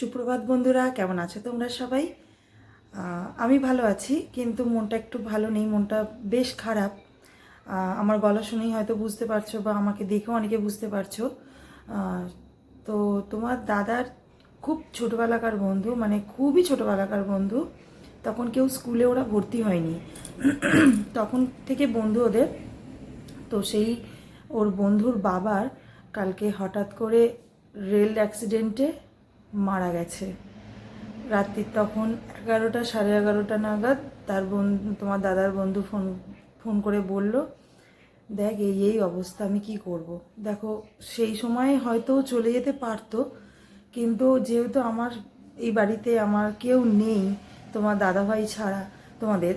সুপ্রভাত বন্ধুরা, কেমন আছো তোমরা সবাই? আমি ভালো আছি, কিন্তু মনটা একটু ভালো নেই, মনটা বেশ খারাপ। আমার গলা শুনেই হয়তো বুঝতে পারছ বা আমাকে দেখেও অনেকে বুঝতে পারছ। তো তোমার দাদার খুব ছোটোবেলাকার বন্ধু মানে খুবই ছোটোবেলাকার বন্ধু, তখন কেউ স্কুলে ওরা ভর্তি হয়নি। তখন থেকে বন্ধু ওদের। তো সেই ওর বন্ধুর বাবার কালকে হঠাৎ করে রেল অ্যাক্সিডেন্টে মারা গেছে রাত্রির তখন এগারোটা, সাড়ে এগারোটা নাগাদ তার বন্ধু তোমার দাদার বন্ধু ফোন ফোন করে বলল, দেখ, এই এই অবস্থা, আমি কি করব। দেখো, সেই সময় হয়তো চলে যেতে পারতো, কিন্তু যেহেতু আমার এই বাড়িতে আমার কেউ নেই, তোমার দাদাভাই ছাড়া, তোমাদের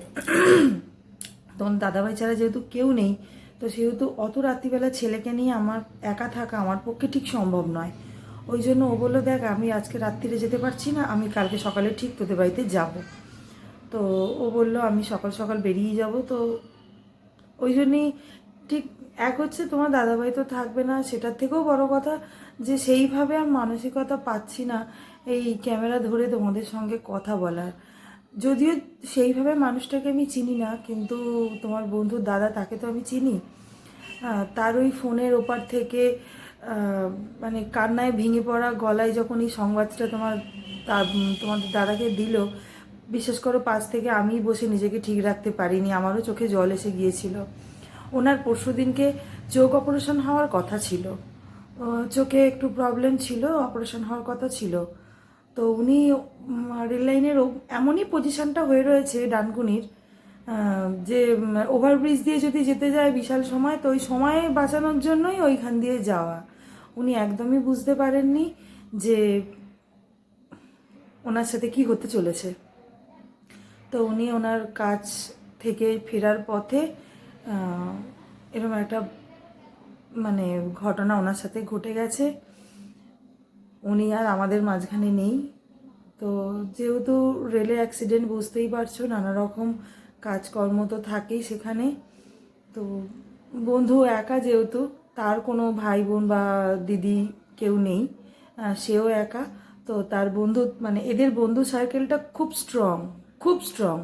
তোমার দাদাভাই ছাড়া যেহেতু কেউ নেই, তো সেহেতু অত রাত্রিবেলা ছেলেকে নিয়ে আমার একা থাকা আমার পক্ষে ঠিক সম্ভব নয় ওই জন্য ও বলল, দেখ, আমি আজকে রাত্রিরে যেতে পারছি না, আমি কালকে সকালে ঠিক তোদের বাড়িতে যাব। তো ও বলল, আমি সকাল সকাল বেরিয়ে যাব। তো ওই জন্যই ঠিক এক হচ্ছে তোমার দাদাভাই তো থাকবে না, সেটার থেকেও বড় কথা যে সেইভাবে আর মানসিকতা পাচ্ছি না এই ক্যামেরা ধরে তোমাদের সঙ্গে কথা বলার। যদিও সেইভাবে মানুষটাকে আমি চিনি না, কিন্তু তোমার বন্ধুর দাদা, তাকে তো আমি চিনি। তার ওই ফোনের ওপার থেকে মানে কান্নায় ভেঙে পড়া গলায় যখন এই সংবাদটা তোমার তা- তোমাদের দাদাকে দিল বিশেষ করে পাশ থেকে আমি বসে নিজেকে ঠিক রাখতে পারিনি আমারও চোখে জল এসে গিয়েছিল। ওনার পরশু দিনকে চোখ অপারেশন হওয়ার কথা ছিল। চোখে একটু প্রবলেম ছিল অপারেশন হওয়ার কথা ছিল। তো উনি উম, রেল লাইনের এমনই পজিশনটা হয়ে রয়েছে ডানকুনির যে ওভারব্রিজ দিয়ে যদি যেতে যায় বিশাল সময়, তো ওই সময় বাঁচানোর জন্যই ওইখান দিয়ে যাওয়া। উনি একদমই বুঝতে পারেননি যে ওনার সাথে কি হতে চলেছে। তো উনি ওনার কাজ থেকে ফেরার পথে এরকম একটা মানে ঘটনা ওনার সাথে ঘটে গেছে। উনি আর আমাদের মাঝখানে নেই। তো যেহেতু রেলে অ্যাক্সিডেন্ট বুঝতেই পারছ, নানা রকম কাজকর্ম তো থাকেই সেখানে। তো বন্ধু একা যেহেতু, তার কোনো ভাই বোন বা দিদি কেউ নেই সেও একা। তো তার বন্ধু মানে এদের বন্ধু সার্কেলটা খুব স্ট্রং খুব স্ট্রং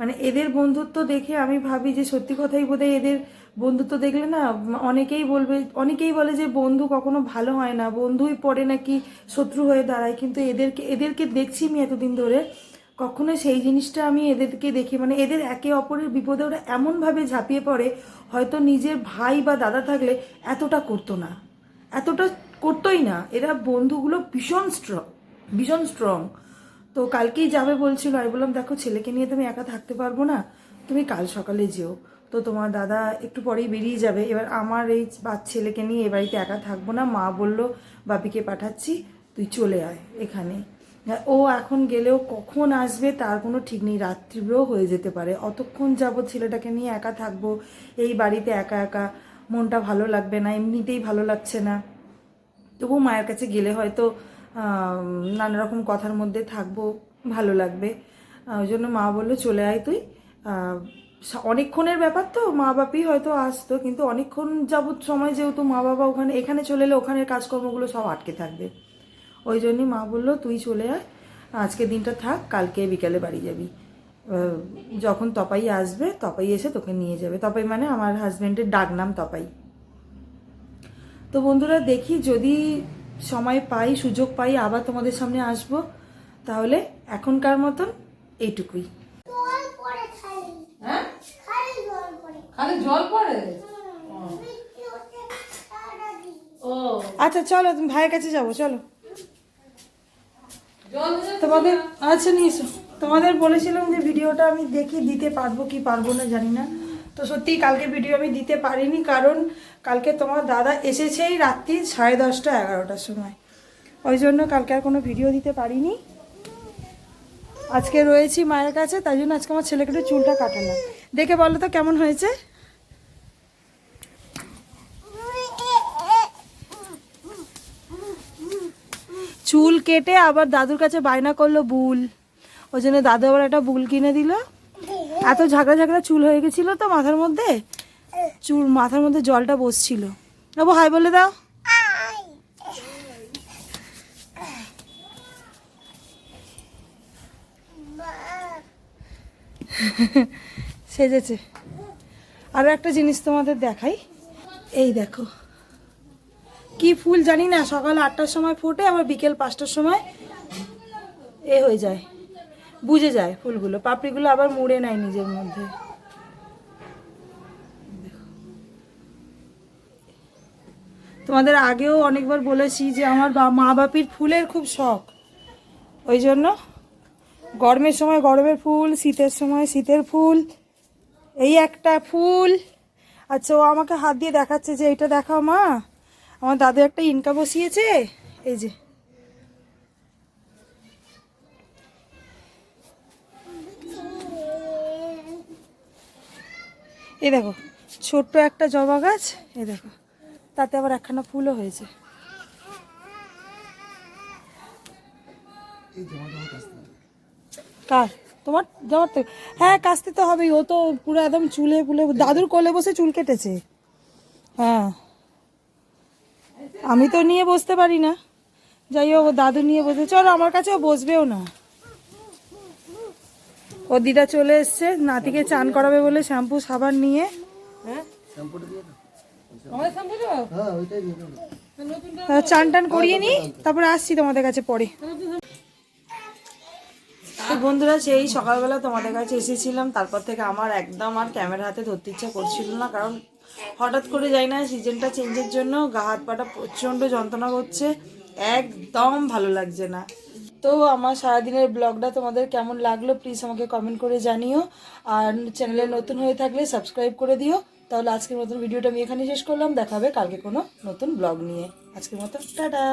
মানে এদের বন্ধুত্ব দেখে আমি ভাবি যে সত্যি কথাই বোধহয় এদের বন্ধুত্ব দেখলে না, অনেকেই বলবে, অনেকেই বলে যে বন্ধু কখনো ভালো হয় না, বন্ধুই পরে নাকি শত্রু হয়ে দাঁড়ায়। কিন্তু এদেরকে এদেরকে দেখছি আমি এতদিন ধরে। কখনো সেই জিনিসটা আমি এদেরকে দেখি মানে এদের একে অপরের বিপদে ওরা এমনভাবে ঝাঁপিয়ে পড়ে, হয়তো নিজের ভাই বা দাদা থাকলে এতটা করতো না। এতটা করতোই না। এরা বন্ধুগুলো ভীষণ স্ট্রং ভীষণ স্ট্রং তো কালকেই যাবে বলছিল, আমি বললাম, দেখো, ছেলেকে নিয়ে তুমি একা থাকতে পারব না। তুমি কাল সকালে যেও। তো তোমার দাদা একটু পরেই বেরিয়ে যাবে। এবার আমার এই বাচ্চা ছেলেকে নিয়ে এ বাড়িতে একা থাকব না। মা বলল, বাপিকে পাঠাচ্ছি, তুই চলে আয় এখানে। ও এখন গেলেও কখন আসবে তার কোনো ঠিক নেই রাত্রিবেও হয়ে যেতে পারে। অতক্ষণ যাবৎ ছেলেটাকে নিয়ে একা থাকব, এই বাড়িতে একা একা, মনটা ভালো লাগবে না, এমনিতেই ভালো লাগছে না। তবু মায়ের কাছে গেলে হয়তো নানা রকম কথার মধ্যে থাকব, ভালো লাগবে। ওই জন্য মা বলল, চলে আয় তুই। অনেকক্ষণের ব্যাপার তো, মা বাপি হয়তো আসতো, কিন্তু অনেকক্ষণ যাবত সময় যেহেতু মা বাবা ওখানে, এখানে চলে এলে ওখানের কাজকর্মগুলো সব আটকে থাকবে। ওই জন্যই মা বলল তুই চলে আয় আজকে দিনটা থাক কালকে বিকালে বাড়ি যাবি। যখন তপাই আসবে তপাই এসে তোকে নিয়ে যাবে। তপাই মানে আমার হাজব্যান্ডের ডাক নাম তপাই। তো বন্ধুরা দেখি যদি সময় পাই সুযোগ পাই আবার তোমাদের সামনে আসব তাহলে এখনকার মতন এইটুকুই। জল পড়ে খালি। হ্যাঁ? আচ্ছা চলো তুমি ভাইয়ের কাছে যাব চলো। তোমাদের আচ্ছা নিয়ে এসো। তোমাদের বলেছিলাম যে ভিডিওটা আমি দেখি দিতে পারব কি পারব না জানি না। তো সত্যিই কালকে ভিডিও আমি দিতে পারিনি কারণ কালকে তোমার দাদা এসেছেই রাত্রি সাড়ে দশটা এগারোটার সময়। ওই জন্য কালকে আর কোনো ভিডিও দিতে পারিনি। আজকে রয়েছি মায়ের কাছে তাই জন্য আজকে আমার ছেলেকে চুলটা কাটালাম। দেখে বলো তো কেমন হয়েছে? চুল কেটে আবার দাদুর কাছে বায়না করল বুল। ওই জন্য দাদু আবার একটা বুল কিনে দিল। এত ঝাঁকড়া ঝাঁকড়া চুল হয়ে গেছিল তো মাথার মধ্যে। চুল মাথার মধ্যে জলটা বসছিল। বাবু, হাই বলে দাও। সেজেছে। আরও একটা জিনিস তোমাদের দেখাই। এই দেখো। কি ফুল জানি না, সকাল আটটার সময় ফোটে, আবার বিকেল পাঁচটার সময় এ হয়ে যায়, বুঝে যায় ফুলগুলো। পাপড়িগুলো আবার মুড়ে নেয় নিজের মধ্যে। তোমাদের আগেও অনেকবার বলেছি যে আমার মা বাপির ফুলের খুব শখ। ওই জন্য গরমের সময় গরমের ফুল, শীতের সময় শীতের ফুল, এই একটা ফুল। আচ্ছা ও আমাকে হাত দিয়ে দেখাচ্ছে যে এটা দেখাও মা। আমার দাদু একটা ইনকা বসিয়েছে। এই যে। এই দেখো ছোট্ট একটা জবা গাছ এই দেখো তাতে আবার একখানা ফুলও হয়েছে। কার? তোমার? যাওয়ার তো হ্যাঁ কাচতে তো হবেই। ও তো পুরো একদম চুলে পুলে দাদুর কোলে বসে চুল কেটেছে। হ্যাঁ। আমি তো নিয়ে বসতে পারি না। যাই হোক দাদু নিয়ে বসে চলো আমার কাছেও বসবেও না। ও দিদা চলে এসছে নাতিকে চান করাবে বলে শ্যাম্পু সাবান নিয়ে। তা চান টান করিয়ে নি তারপরে আসছি তোমাদের কাছে পরে। তো বন্ধুরা সেই সকালবেলা তোমাদের কাছে এসেছিলাম তারপর থেকে আমার একদম আর ক্যামেরা হাতে ধরতে ইচ্ছা করছিল না কারণ হঠাৎ করে যাই না, সিজনটা চেঞ্জের জন্য, গা হাত পাটা প্রচণ্ড যন্ত্রণা করছে, একদম ভালো লাগছে না। তো আমার সারাদিনের ব্লগটা তোমাদের কেমন লাগল প্লিজ আমাকে কমেন্ট করে জানিও। আর চ্যানেলে নতুন হয়ে থাকলে সাবস্ক্রাইব করে দিও। তাহলে আজকের মতন ভিডিওটা আমি এখানে শেষ করলাম। দেখাবে কালকে কোনো নতুন ব্লগ নিয়ে। আজকের মতো টাটা!